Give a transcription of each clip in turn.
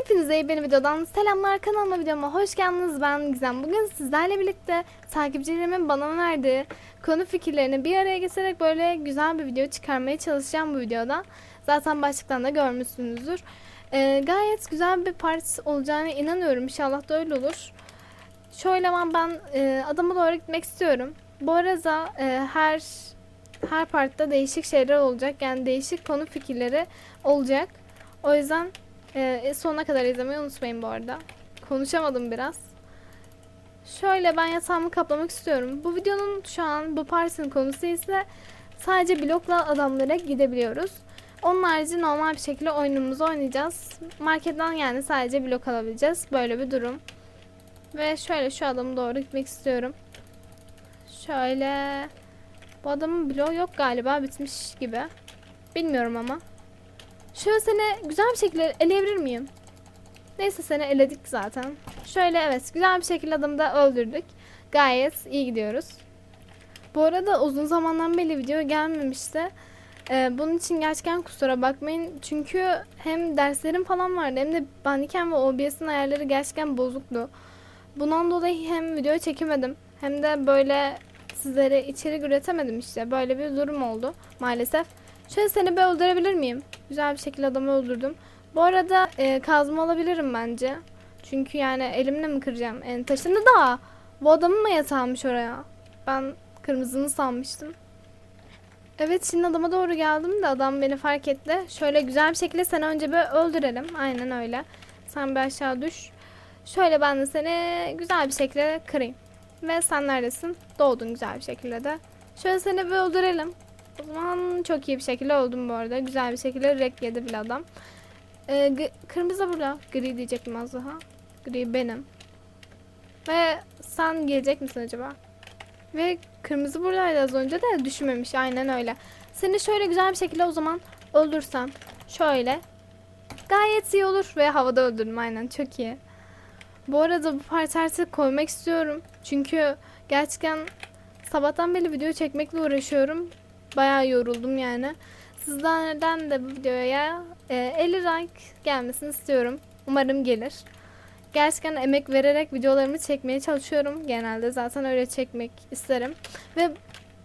Hepinize yeni videodan selamlar kanalıma videoma hoş geldiniz ben Gizem. Bugün sizlerle birlikte takipçilerimin bana verdiği konu fikirlerini bir araya getirerek böyle güzel bir video çıkarmaya çalışacağım bu videoda. Zaten başlıktan da görmüşsünüzdür. Ee, gayet güzel bir part olacağına inanıyorum İnşallah da öyle olur. Şöyle ama ben e, adama doğru gitmek istiyorum. Bu arada e, her her partta değişik şeyler olacak. Yani değişik konu fikirleri olacak. O yüzden ee, sonuna kadar izlemeyi unutmayın bu arada. Konuşamadım biraz. Şöyle ben yatağımı kaplamak istiyorum. Bu videonun şu an bu partinin konusu ise sadece blokla adamlara gidebiliyoruz. Onun harici normal bir şekilde oyunumuzu oynayacağız. Marketten yani sadece blok alabileceğiz. Böyle bir durum. Ve şöyle şu adamı doğru gitmek istiyorum. Şöyle bu adamın bloğu yok galiba bitmiş gibi. Bilmiyorum ama. Şöyle seni güzel bir şekilde eleyebilir miyim? Neyse seni eledik zaten. Şöyle evet güzel bir şekilde adamı da öldürdük. Gayet iyi gidiyoruz. Bu arada uzun zamandan beri video gelmemişti. Ee, bunun için gerçekten kusura bakmayın. Çünkü hem derslerim falan vardı hem de Bandicam ve OBS'in ayarları gerçekten bozuktu. Bundan dolayı hem video çekemedim hem de böyle sizlere içerik üretemedim işte. Böyle bir durum oldu maalesef. Şöyle seni bir öldürebilir miyim? Güzel bir şekilde adamı öldürdüm. Bu arada e, kazma alabilirim bence. Çünkü yani elimle mi kıracağım en taşını da bu adamın mı yatağımış oraya? Ben kırmızını sanmıştım. Evet şimdi adama doğru geldim de adam beni fark etti. Şöyle güzel bir şekilde seni önce bir öldürelim. Aynen öyle. Sen bir aşağı düş. Şöyle ben de seni güzel bir şekilde kırayım. Ve sen neredesin? Doğdun güzel bir şekilde de. Şöyle seni bir öldürelim. O zaman çok iyi bir şekilde öldüm bu arada. Güzel bir şekilde rek yedi bile adam. Ee, kırmızı burada. Gri diyecektim az daha. Gri benim. Ve sen gelecek misin acaba? Ve kırmızı buradaydı az önce de düşmemiş. Aynen öyle. Seni şöyle güzel bir şekilde o zaman öldürsem. Şöyle. Gayet iyi olur. Ve havada öldürdüm aynen. Çok iyi. Bu arada bu parti koymak istiyorum. Çünkü gerçekten sabahtan beri video çekmekle uğraşıyorum. Bayağı yoruldum yani. Sizlerden de bu videoya e, 50 like gelmesini istiyorum. Umarım gelir. Gerçekten emek vererek videolarımı çekmeye çalışıyorum. Genelde zaten öyle çekmek isterim. Ve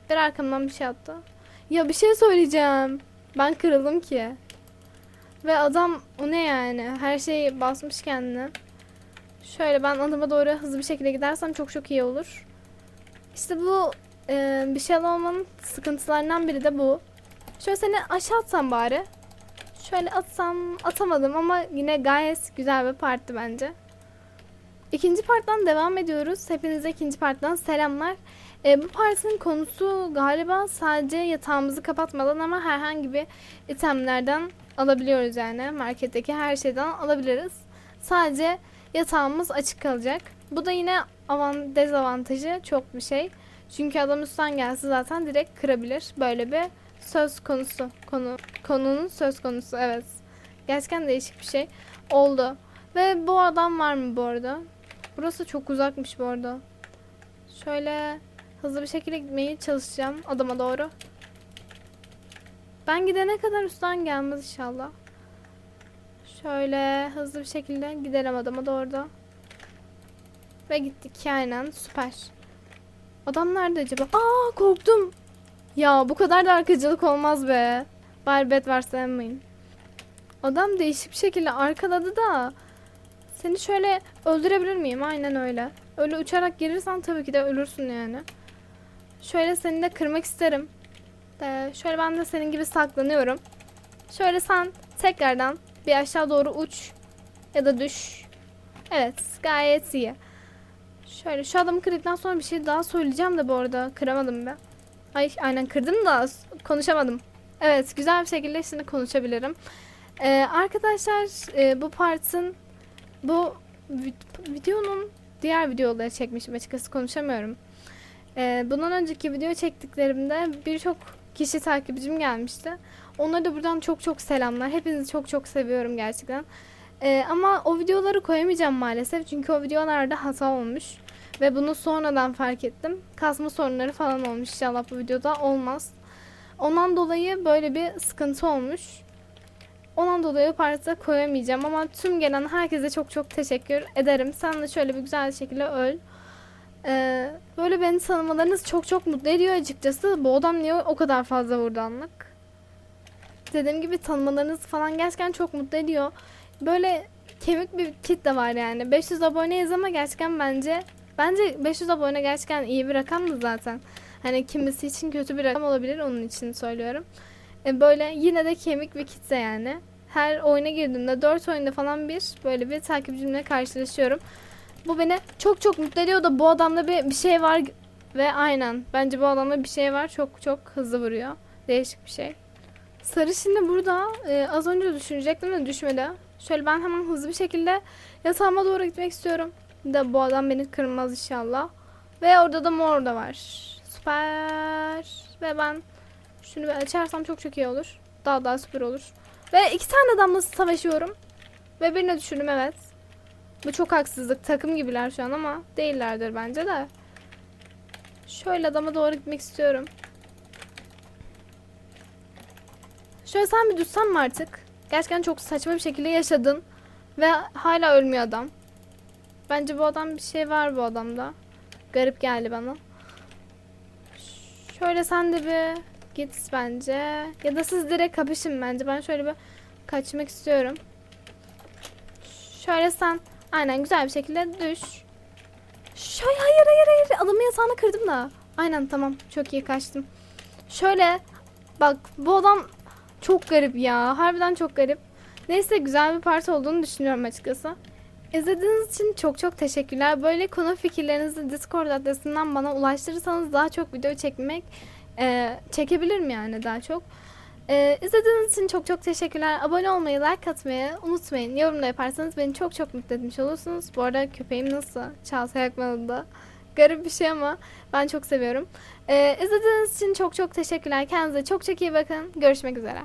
bir arkamdan bir şey attı. Ya bir şey söyleyeceğim. Ben kırıldım ki. Ve adam o ne yani? Her şeyi basmış kendine. Şöyle ben adama doğru hızlı bir şekilde gidersem çok çok iyi olur. İşte bu e, bir şey olmanın sıkıntılarından biri de bu. Şöyle seni aşağı atsam bari. Şöyle atsam atamadım ama yine gayet güzel bir partti bence. İkinci parttan devam ediyoruz. Hepinize ikinci parttan selamlar. E, bu partinin konusu galiba sadece yatağımızı kapatmadan ama herhangi bir itemlerden alabiliyoruz yani. Marketteki her şeyden alabiliriz. Sadece yatağımız açık kalacak. Bu da yine avant dezavantajı çok bir şey. Çünkü adam üstten gelse zaten direkt kırabilir. Böyle bir söz konusu. Konu konunun söz konusu evet. Gerçekten değişik bir şey oldu. Ve bu adam var mı bu arada? Burası çok uzakmış bu arada. Şöyle hızlı bir şekilde gitmeye çalışacağım adama doğru. Ben gidene kadar üstten gelmez inşallah. Şöyle hızlı bir şekilde gidelim adama doğru da. Ve gittik aynen süper. Adam nerede acaba? Aa korktum. Ya bu kadar da arkacılık olmaz be. Bari bed varsa emmeyin. Adam değişik bir şekilde arkaladı da. Seni şöyle öldürebilir miyim? Aynen öyle. Öyle uçarak gelirsen tabii ki de ölürsün yani. Şöyle seni de kırmak isterim. De şöyle ben de senin gibi saklanıyorum. Şöyle sen tekrardan bir aşağı doğru uç. Ya da düş. Evet gayet iyi. Şöyle şu adamı kırdıktan sonra bir şey daha söyleyeceğim de bu arada kıramadım ben. Ay aynen kırdım da konuşamadım. Evet güzel bir şekilde şimdi konuşabilirim. Ee, arkadaşlar e, bu partın bu videonun diğer videoları çekmişim açıkçası konuşamıyorum. Ee, bundan önceki video çektiklerimde birçok kişi takipçim gelmişti. Onlara da buradan çok çok selamlar. Hepinizi çok çok seviyorum gerçekten. Ee, ama o videoları koyamayacağım maalesef. Çünkü o videolarda hata olmuş. Ve bunu sonradan fark ettim. Kasma sorunları falan olmuş inşallah bu videoda olmaz. Ondan dolayı böyle bir sıkıntı olmuş. Ondan dolayı parça koyamayacağım ama tüm gelen herkese çok çok teşekkür ederim. Sen de şöyle bir güzel şekilde öl. Ee, böyle beni tanımalarınız çok çok mutlu ediyor açıkçası. Bu adam niye o kadar fazla vurdu anlık? Dediğim gibi tanımalarınız falan gerçekten çok mutlu ediyor. Böyle kemik bir kitle var yani. 500 aboneyiz ama gerçekten bence bence 500 abone gerçekten iyi bir rakamdı zaten. Hani kimisi için kötü bir rakam olabilir onun için söylüyorum. E, böyle yine de kemik bir kitle yani. Her oyuna girdiğimde 4 oyunda falan bir böyle bir takipçimle karşılaşıyorum. Bu beni çok çok mutlu ediyor da bu adamda bir, bir şey var ve aynen bence bu adamda bir şey var çok çok hızlı vuruyor. Değişik bir şey. Sarı şimdi burada e, az önce düşünecektim de düşmedi. Şöyle ben hemen hızlı bir şekilde yatağıma doğru gitmek istiyorum. Da bu adam beni kırmaz inşallah. Ve orada da mor da var. Süper. Ve ben şunu bir açarsam çok çok iyi olur. Daha daha süper olur. Ve iki tane adamla savaşıyorum. Ve birine düşürdüm evet. Bu çok haksızlık. Takım gibiler şu an ama değillerdir bence de. Şöyle adama doğru gitmek istiyorum. Şöyle sen bir düşsen mi artık? Gerçekten çok saçma bir şekilde yaşadın. Ve hala ölmüyor adam. Bence bu adam bir şey var bu adamda. Garip geldi bana. Şöyle sen de bir git bence. Ya da siz direkt kapışın bence. Ben şöyle bir kaçmak istiyorum. Şöyle sen aynen güzel bir şekilde düş. Şöyle hayır hayır hayır adamın yatağını kırdım da. Aynen tamam çok iyi kaçtım. Şöyle bak bu adam çok garip ya. Harbiden çok garip. Neyse güzel bir parti olduğunu düşünüyorum açıkçası. İzlediğiniz için çok çok teşekkürler. Böyle konu fikirlerinizi Discord adresinden bana ulaştırırsanız daha çok video çekmek e, çekebilirim yani daha çok. E, izlediğiniz için çok çok teşekkürler. Abone olmayı, like atmayı unutmayın. Yorum da yaparsanız beni çok çok mutlu etmiş olursunuz. Bu arada köpeğim nasıl? Çalsa yakmadı Garip bir şey ama ben çok seviyorum. E, izlediğiniz için çok çok teşekkürler. Kendinize çok çok iyi bakın. Görüşmek üzere.